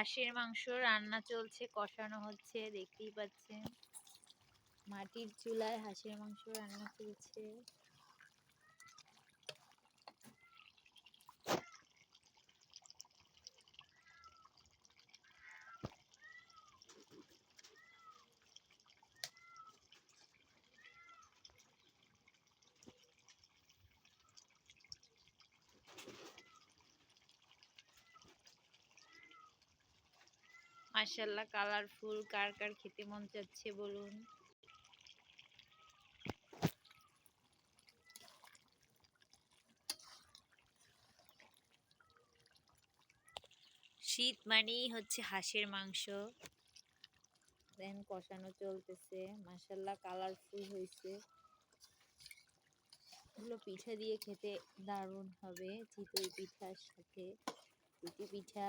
হাঁসের মাংস রান্না চলছে কষানো হচ্ছে দেখতেই পাচ্ছেন। মাটির চুলায় হাঁসের মাংস রান্না চলছে। মাশাল্লাহ কালারফুল কার কার খেতে মন চাচ্ছে বলুন। শীত মানেই হচ্ছে হাঁসের মাংস। দেন কষানো চলতেছে মাশাল্লাহ কালারফুল হয়েছে। এগুলো পিঠা দিয়ে খেতে দারুণ হবে, চিতই পিঠার সাথে। রুটি পিঠা